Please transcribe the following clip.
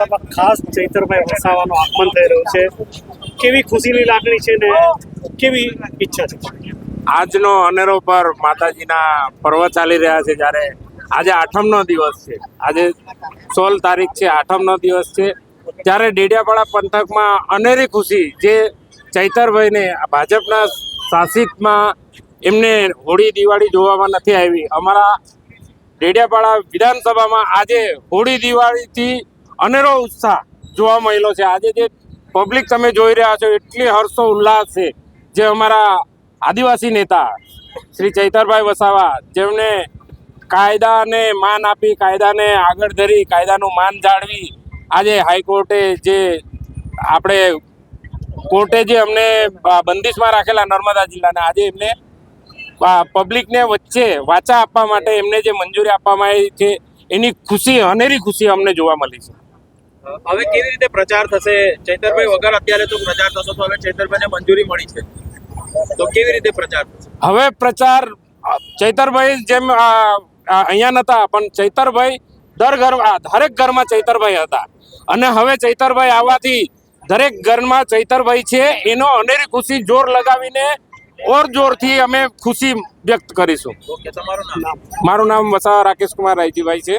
ખાસ ચૈતરભાઈ વસાવાનો આગમન થઈ રહ્યું છે. કેવી ખુશીની લાગણી છે ને કેવી ઈચ્છા છે? આજનો અનેરો પર માતાજીના પર્વ ચાલી રહ્યા છે જ્યારે આજે આઠમનો દિવસ છે. આજે સોળ તારીખ છે, આઠમનો દિવસ છે. ત્યારે ડેડિયાપાડા પંથકમાં અનેરી ખુશી જે ચૈતરભાઈને ભાજપના શાસિતમાં એમને હોળી દિવાળી જોવામાં નથી આવી. અમારા ડેડિયાપાડા વિધાનસભામાં આજે હોળી દિવાળીથી અનેરો ઉત્સાહ જોવા મળેલો છે. આજે જે પબ્લિક તમે જોઈ રહ્યા છો, એટલી હર્ષો ઉલ્લાસ છે જે અમારા આદિવાસી નેતા શ્રી ચૈતરભાઈ વસાવા, જેમને કાયદાને માન આપી, કાયદાને આગળ ધરી, કાયદાનું માન જાળવી આજે હાઈકોર્ટે જે આપણે કોર્ટે જે અમને બંદિશમાં રાખેલા નર્મદા જિલ્લાના, આજે એમને પબ્લિકને વચ્ચે વાચા આપવા માટે એમને જે મંજૂરી આપવામાં આવી છે, એની ખુશી, અનેરી ખુશી અમને જોવા મળી છે. હવે કેવી રીતે પ્રચાર થશે? ચૈતરભાઈ વગર અત્યારે તો પ્રચાર થશે તો હવે ચૈતરભાઈને મંજૂરી મળી છે. તો કેવી રીતે પ્રચાર થશે? હવે પ્રચાર ચૈતરભાઈ જેમ અહીંયા નતા પણ ચૈતરભાઈ દર ઘર દરેક ઘરમાં ચૈતરભાઈ હતા. અને હવે ચૈતરભાઈ આવવાથી દરેક ઘરમાં ચૈતરભાઈ છે એનો અનેરી ખુશી જોર લગાવીને ઓર જોરથી અમે ખુશી વ્યક્ત કરીશું. મારું નામ વસાવા રાકેશ કુમાર રાયજીભાઈ છે.